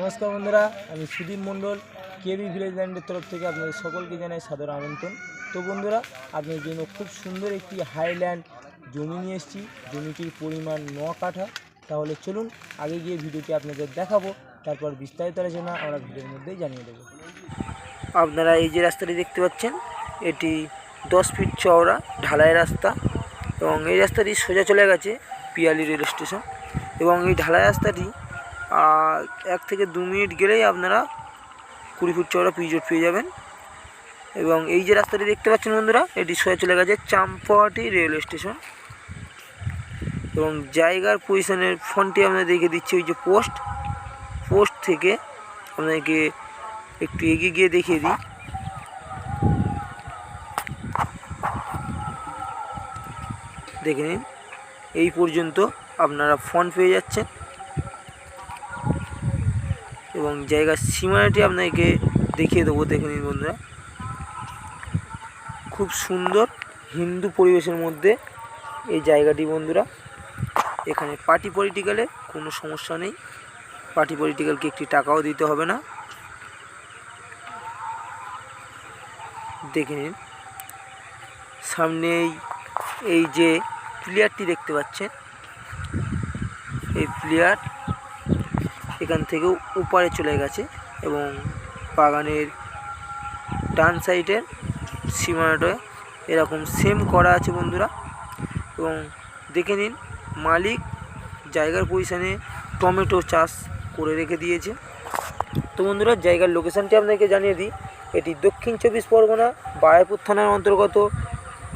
নমস্কার বন্ধুরা, আমি সুদীপ মণ্ডল, কেবি ভিলেজ ল্যান্ডের তরফ থেকে আপনাদের সকলকে জানাই সাদর আমন্ত্রণ। তো বন্ধুরা, আপনাদের জন্য খুব সুন্দর একটি হাইল্যান্ড জমি নিয়ে এসেছি। জমিটির পরিমাণ ন কাঠা। তাহলে চলুন, আগে গিয়ে ভিডিওটি আপনাদের দেখাবো, তারপর বিস্তারিত আলোচনা আমরা ভিডিওর মধ্যেই জানিয়ে দেবো। আপনারা এই যে রাস্তাটি দেখতে পাচ্ছেন, এটি দশ ফিট চওড়া, ঢালাই রাস্তা এবং এই রাস্তাটি সোজা চলে গেছে পিয়ালি রেল স্টেশন এবং এই ঢালাই রাস্তাটি এক থেকে দু মিনিট গেলেই আপনারা কুড়ি ফুট চওড়া পিজোট পেয়ে যাবেন। এবং এই যে রাস্তাটি দেখতে পাচ্ছেন বন্ধুরা, এটি সোজা চলে গেছে চাম্পাহাটি রেলওয়ে স্টেশন। এবং জায়গার পজিশনের ফোনটি আপনাদের দেখে দিচ্ছি ওই যে পোস্ট। পোস্ট থেকে আপনাকে একটু এগিয়ে গিয়ে দেখিয়ে দিই। দেখে নিন, এই পর্যন্ত আপনারা ফোন পেয়ে যাচ্ছেন। এবং জায়গার সীমানাটি আপনাকে দেখিয়ে দেবো দেখে নিন বন্ধুরা। খুব সুন্দর হিন্দু পরিবেশের মধ্যে এই জায়গাটি বন্ধুরা। এখানে পার্টি পলিটিক্যালে কোনো সমস্যা নেই। পার্টি পলিটিক্যালকে একটি টাকাও দিতে হবে না। দেখে নিন। সামনে এই এই যে প্লেয়ারটি দেখতে পাচ্ছেন, এই প্লেয়ার এখান থেকে উপারে চলে গেছে এবং বাগানের ডান সাইডের সীমানাটা এরকম সেম করা আছে বন্ধুরা। এবং দেখে নিন, মালিক জায়গার পজিশানে টমেটো চাষ করে রেখে দিয়েছে। তো বন্ধুরা, জায়গার লোকেশানটি আপনাকে জানিয়ে দিই। এটি দক্ষিণ চব্বিশ পরগনা, বারাইপুর থানার অন্তর্গত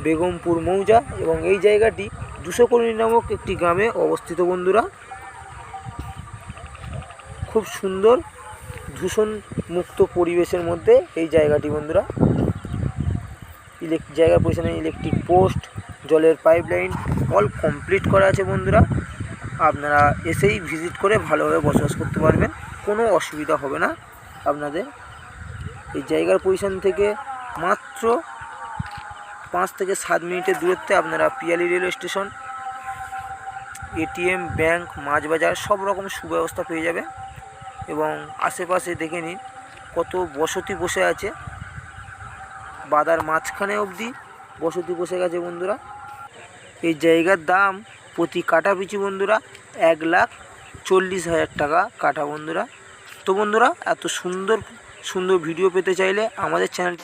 বেগমপুর মৌজা এবং এই জায়গাটি দুশো কলোনি নামক একটি গ্রামে অবস্থিত বন্ধুরা। খুব সুন্দর দূষণ মুক্ত পরিবেশের মধ্যে এই জায়গাটি, বন্ধুরা। ইলেক জায়গার পজিশনে ইলেকট্রিক পোস্ট জলের পাইপলাইন অল কমপ্লিট করা আছে, বন্ধুরা। আপনারা এসেই ভিজিট করে ভালোভাবে বসবাস করতে পারবেন। কোনো অসুবিধা হবে না আপনাদের। এই জায়গার পজিশন থেকে মাত্র পাঁচ থেকে সাত মিনিটের দূরত্বে আপনারা Piyali railway station, ATM, bank, মাছ বাজার সব রকম সুব্যবস্থা পেয়ে যাবেন। এবং আশেপাশে দেখে নিন কত বসতি বসে আছে। বাদার মাঝখানে অবধি বসতি বসে গেছে বন্ধুরা। এই জায়গার দাম প্রতি কাটা পিছু বন্ধুরা এক লাখ চল্লিশ হাজার টাকা কাটা বন্ধুরা। তো বন্ধুরা, এত সুন্দর সুন্দর ভিডিও পেতে চাইলে আমাদের চ্যানেল